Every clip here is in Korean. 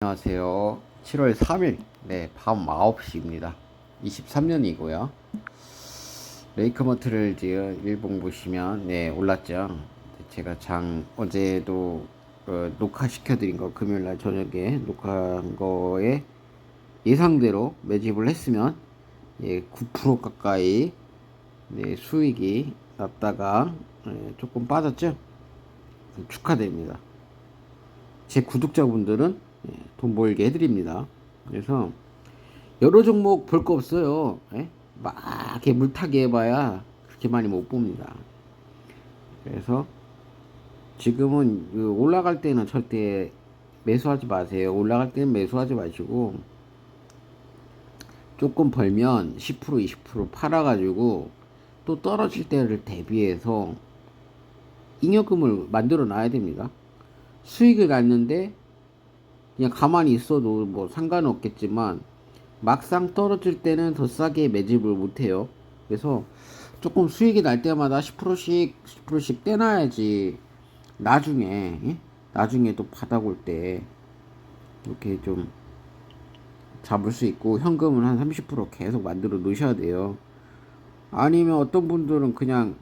안녕하세요. 7월 3일, 네, 밤 9시입니다. 23년이고요. 레이크머트를 지금 일봉 보시면, 네, 올랐죠. 제가 장, 어제도 어, 녹화시켜드린 거, 금요일 날 저녁에 녹화한 거에 예상대로 매집을 했으면, 예, 9% 가까이, 네, 수익이 났다가, 예, 조금 빠졌죠? 축하드립니다. 제 구독자분들은 예, 돈 벌게 해드립니다. 그래서 여러 종목 볼 거 없어요. 예? 막 물타기 해봐야 그렇게 많이 못 봅니다. 그래서 지금은 그 올라갈 때는 절대 매수하지 마세요. 올라갈 때는 매수하지 마시고 조금 벌면 10% 20% 팔아가지고 또 떨어질 때를 대비해서 잉여금을 만들어 놔야 됩니다. 수익을 갖는데 그냥 가만히 있어도 뭐 상관은 없겠지만 막상 떨어질 때는 더 싸게 매집을 못해요. 그래서 조금 수익이 날 때마다 10%씩 10%씩 떼놔야지 나중에 예? 나중에 또 바닥 올 때 이렇게 좀 잡을 수 있고 현금은 한 30% 계속 만들어 놓으셔야 돼요. 아니면 어떤 분들은 그냥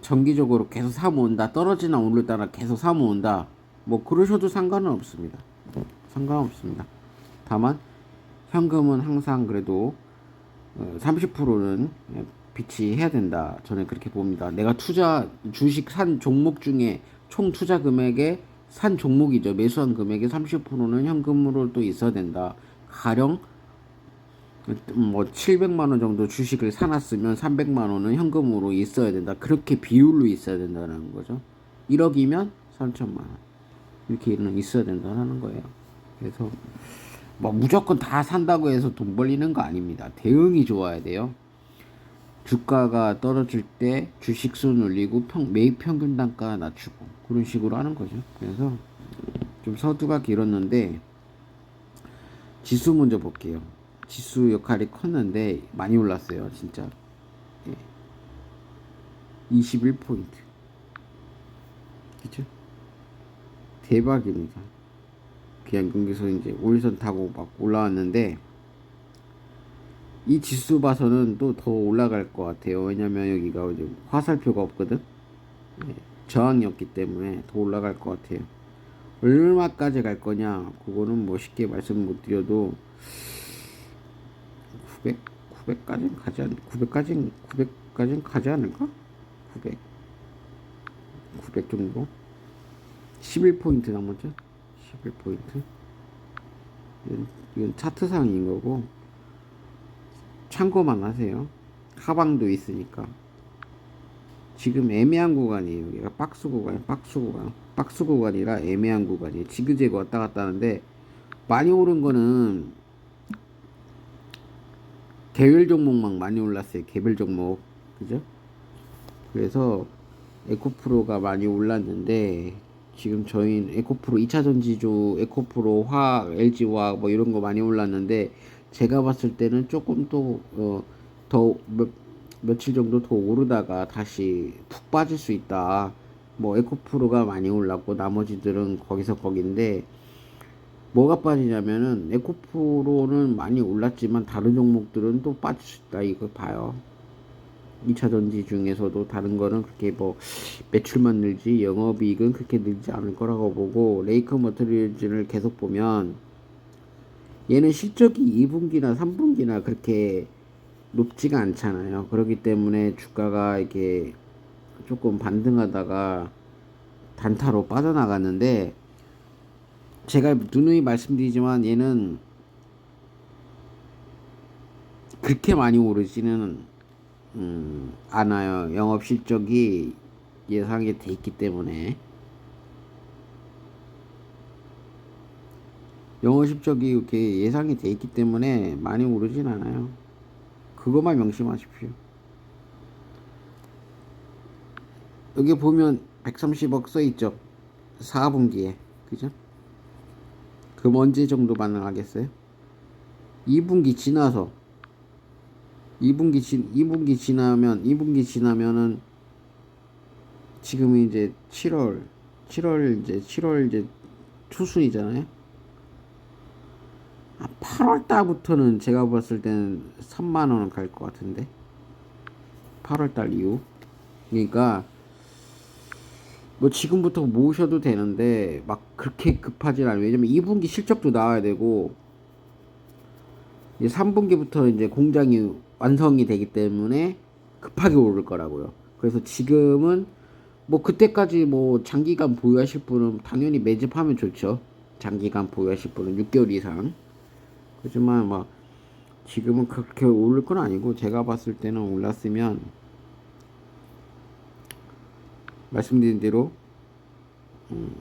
정기적으로 계속 사모은다 떨어지나 오르다나 계속 사모은다 뭐 그러셔도 상관은 없습니다. 상관없습니다. 다만 현금은 항상 그래도 30%는 비치해야 된다. 저는 그렇게 봅니다. 내가 투자 주식 산 종목 중에 총 투자 금액의 산 종목이죠. 매수한 금액의 30%는 현금으로 또 있어야 된다. 가령 뭐 700만 원 정도 주식을 사놨으면 300만 원은 현금으로 있어야 된다. 그렇게 비율로 있어야 된다는 거죠. 1억이면 3천만 원. 이렇게는 있어야 된다는 거예요. 그래서 뭐 무조건 다 산다고 해서 돈 벌리는 거 아닙니다. 대응이 좋아야 돼요. 주가가 떨어질 때 주식수 늘리고 평, 매입 평균 단가 낮추고 그런 식으로 하는 거죠. 그래서 좀 서두가 길었는데 지수 먼저 볼게요. 지수 역할이 컸는데 많이 올랐어요. 진짜. 예. 21포인트. 그죠? 대박입니다. 그냥 여기서 이제 오일선 타고 막 올라왔는데 이 지수 봐서는 또 더 올라갈 것 같아요. 왜냐면 여기가 이제 화살표가 없거든. 네, 저항이었기 때문에 더 올라갈 것 같아요. 얼마까지 갈 거냐? 그거는 뭐 쉽게 말씀 못 드려도 900, 900까지는 가지 않, 900까지는 900까지는 가지 않을까? 900, 900 정도. 11포인트 남았죠? 11포인트. 이건, 이건 차트상인 거고, 참고만 하세요. 하방도 있으니까. 지금 애매한 구간이에요. 여기가 박스 구간, 박스 구간, 박스 구간이라 애매한 구간이에요. 지그재그 왔다 갔다 하는데, 많이 오른 거는, 개별 종목만 많이 올랐어요. 개별 종목. 그죠? 그래서, 에코프로가 많이 올랐는데, 지금 저희 에코프로 2차 전지주, 에코프로, 화학, LG화학 뭐 이런 거 많이 올랐는데 제가 봤을 때는 조금 또더 몇, 며칠 정도 더 오르다가 다시 푹 빠질 수 있다. 뭐 에코프로가 많이 올랐고 나머지들은 거기서 거긴데 뭐가 빠지냐면은 에코프로는 많이 올랐지만 다른 종목들은 또 빠질 수 있다. 이거 봐요. 2차 전지 중에서도 다른 거는 그렇게 뭐 매출만 늘지 영업이익은 그렇게 늘지 않을 거라고 보고 레이크 머터리얼즈를 계속 보면 얘는 실적이 2분기나 3분기나 그렇게 높지가 않잖아요. 그렇기 때문에 주가가 이렇게 조금 반등하다가 단타로 빠져나갔는데 제가 누누이 말씀드리지만 얘는 그렇게 많이 오르지는 음, 않아요. 영업 실적이 예상이 돼 있기 때문에 영업 실적이 이렇게 예상이 돼 있기 때문에 많이 오르진 않아요. 그것만 명심하십시오. 여기 보면 130억 써 있죠. 4분기에. 그죠? 그럼 언제 정도 반응하겠어요? 2분기 지나서 2분기 지 2분기 지나면 2분기 지나면은 지금이 이제 7월 7월 이제 7월 이제 초순이잖아요. 아, 8월 달부터는 제가 봤을 때는 3만 원은 갈 것 같은데. 8월 달 이후. 그러니까 뭐 지금부터 모으셔도 되는데 막 그렇게 급하진 않아요. 왜냐면 2분기 실적도 나와야 되고 이제 3분기부터 이제 공장이 완성이 되기 때문에 급하게 오를 거라고요. 그래서 지금은 뭐 그때까지 뭐 장기간 보유하실 분은 당연히 매집하면 좋죠. 장기간 보유하실 분은 6개월 이상. 그렇지만 막 지금은 그렇게 오를 건 아니고 제가 봤을 때는 올랐으면 말씀드린 대로 음,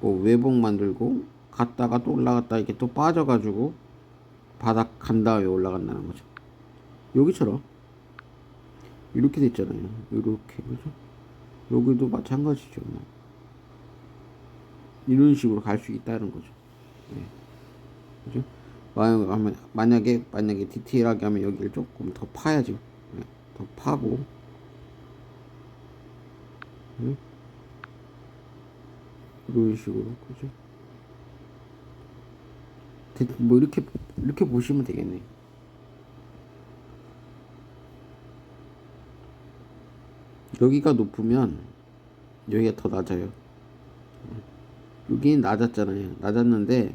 뭐 외복 만들고 갔다가 또 올라갔다 이렇게 또 빠져가지고 바닥 간 다음에 올라간다는 거죠. 여기처럼 이렇게 됐잖아요. 이렇게 그죠? 여기도 마찬가지죠. 뭐. 이런 식으로 갈 수 있다는 거죠. 네. 그죠? 만약- 만약에 만약에 디테일하게 하면 여기를 조금 더 파야죠. 네. 더 파고 응? 이런 식으로 그죠? 대- 뭐 이렇게 이렇게 보시면 되겠네. 여기가 높으면 여기가 더 낮아요. 여기는 낮았잖아요. 낮았는데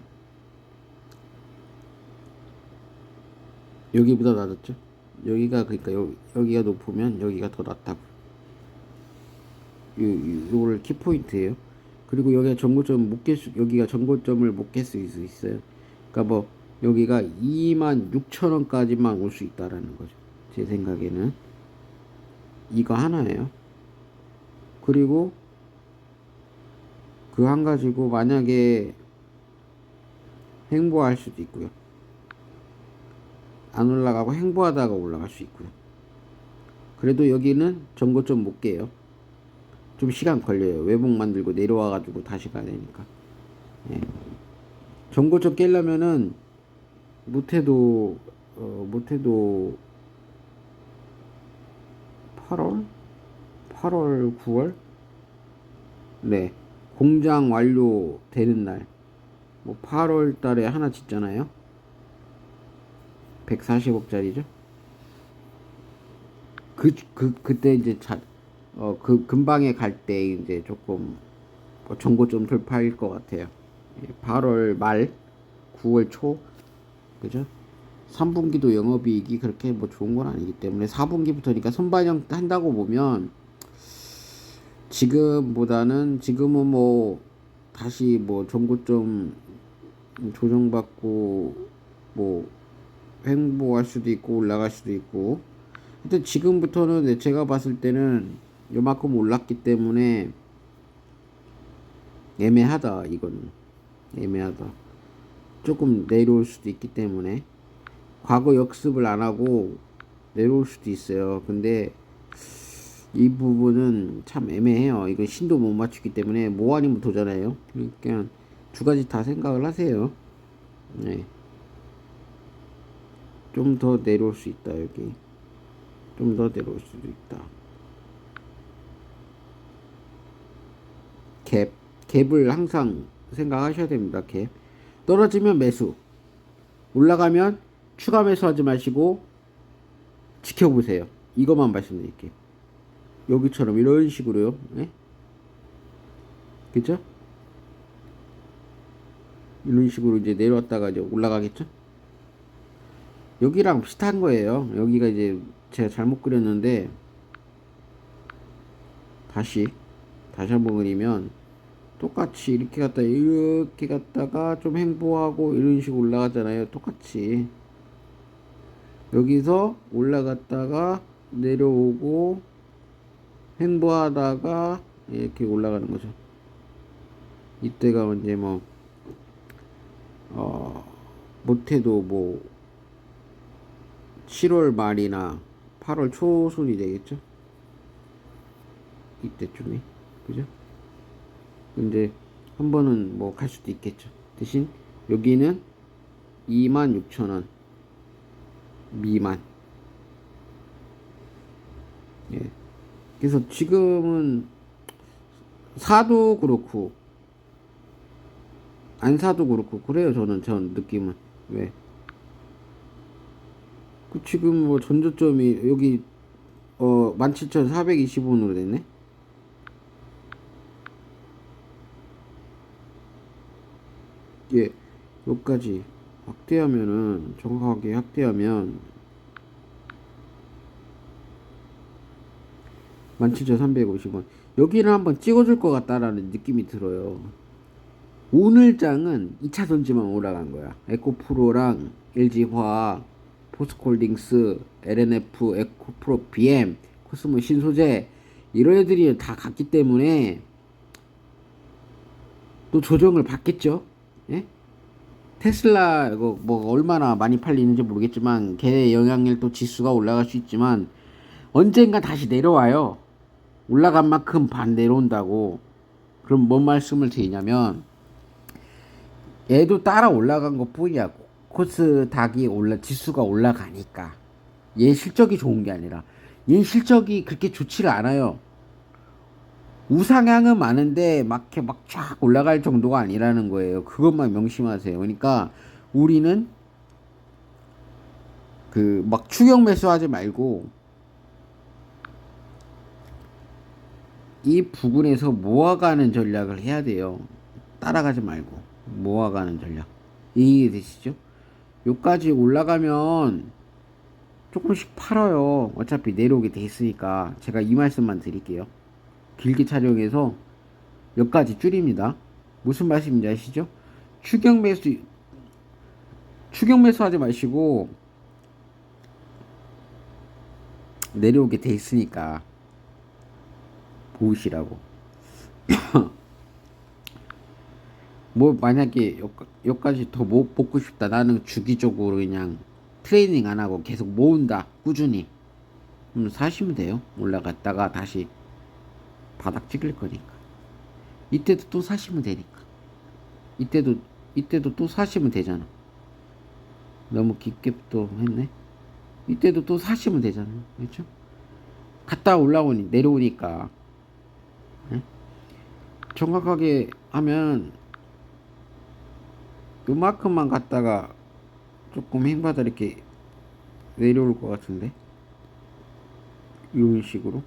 여기보다 낮았죠. 여기가 그러니까 여기, 여기가 높으면 여기가 더 낮다고. 요, 요, 요거를 키포인트예요. 그리고 여기가 전고점 못 깰 수, 여기가 전고점을 못 깰 수 있어요. 그러니까 뭐 여기가 2만 6천 원까지만 올 수 있다라는 거죠. 제 생각에는 이거 하나예요. 그리고 그 한 가지고 만약에 행보할 수도 있고요. 안 올라가고 행보하다가 올라갈 수 있고요. 그래도 여기는 전고점 못 깨요. 좀 시간 걸려요. 외복 만들고 내려와가지고 다시 가야 되니까. 예. 전고점 깨려면은 못해도 어, 못해도 8월, 8월, 9월, 네 공장 완료 되는 날, 뭐 8월 달에 하나 짓잖아요. 140억짜리죠. 그, 그, 그때 이제 자, 어, 그, 근방에 갈 때 이제 조금 뭐 정고점 돌파일 것 같아요. 예, 8월 말, 9월 초, 그죠? 3분기도 영업이익이 그렇게 뭐 좋은 건 아니기 때문에 4분기부터니까 선반영 한다고 보면 지금보다는 지금은 뭐 다시 뭐 정고점 조정받고 뭐 횡보할 수도 있고 올라갈 수도 있고 하여튼 지금부터는 제가 봤을 때는 요만큼 올랐기 때문에 애매하다 이거는 애매하다. 조금 내려올 수도 있기 때문에 과거 역습을 안 하고 내려올 수도 있어요. 근데 이 부분은 참 애매해요. 이건 신도 못 맞추기 때문에 뭐 아니면 도잖아요. 그러니까 두 가지 다 생각을 하세요. 네. 좀 더 내려올 수 있다 여기. 좀 더 내려올 수도 있다. 갭. 갭을 항상 생각하셔야 됩니다. 갭 떨어지면 매수. 올라가면 추가 매수하지 마시고 지켜보세요. 이것만 말씀드릴게요. 여기처럼 이런 식으로요. 네? 그죠? 이런 식으로 이제 내려왔다가 이제 올라가겠죠? 여기랑 비슷한 거예요. 여기가 이제 제가 잘못 그렸는데 다시 다시 한번 그리면 똑같이 이렇게 갔다 이렇게 갔다가 좀 행보하고 이런 식으로 올라가잖아요. 똑같이 여기서 올라갔다가 내려오고 행보하다가 이렇게 올라가는 거죠. 이때가 이제 뭐 어, 못해도 뭐 7월 말이나 8월 초순이 되겠죠? 이때쯤에 그죠? 근데 한 번은 뭐 갈 수도 있겠죠. 대신 여기는 26,000원 미만. 예. 그래서 지금은 사도 그렇고 안 사도 그렇고 그래요 저는 전 느낌은 왜? 그 지금 뭐 전저점이 여기 어 17,420원으로 됐네. 예, 여기까지 확대하면은 정확하게 확대하면 17,350원. 여기를 한번 찍어줄 것 같다라는 느낌이 들어요. 오늘 장은 2차 전지만 올라간 거야. 에코프로랑 LG화학, 포스콜딩스, LNF, 에코프로 BM, 코스모 신소재 이런 애들이 다 갔기 때문에 또 조정을 받겠죠. 예? 테슬라 뭐 얼마나 많이 팔리는지 모르겠지만 걔 영향일 또 지수가 올라갈 수 있지만 언젠가 다시 내려와요. 올라간 만큼 반 내려온다고. 그럼 뭔 말씀을 드리냐면 얘도 따라 올라간 것 뿐이야. 코스닥이 올라 지수가 올라가니까 얘 실적이 좋은 게 아니라 얘 실적이 그렇게 좋지를 않아요. 우상향은 많은데 막 이렇게 막 쫙 올라갈 정도가 아니라는 거예요. 그것만 명심하세요. 그러니까 우리는 그 막 추격 매수하지 말고 이 부분에서 모아가는 전략을 해야 돼요. 따라가지 말고 모아가는 전략. 이해 되시죠? 요까지 올라가면 조금씩 팔아요. 어차피 내려오게 돼 있으니까 제가 이 말씀만 드릴게요. 길게 촬영해서 여기까지 줄입니다. 무슨 말씀인지 아시죠? 추격 매수 추격 매수 하지 마시고 내려오게 돼 있으니까 보시라고. 뭐 만약에 여, 여기까지 더 못 뽑고 싶다. 나는 주기적으로 그냥 트레이닝 안 하고 계속 모은다. 꾸준히. 그럼 사시면 돼요. 올라갔다가 다시 바닥 찍을 거니까. 이때도 또 사시면 되니까. 이때도 이때도 또 사시면 되잖아. 너무 깊게 또 했네. 이때도 또 사시면 되잖아. 그렇죠? 갔다 올라오니 내려오니까 예? 정확하게 하면 그만큼만 갔다가 조금 힘받아 이렇게 내려올 것 같은데 이런 식으로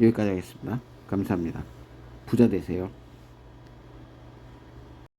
여기까지 하겠습니다. 감사합니다. 부자 되세요.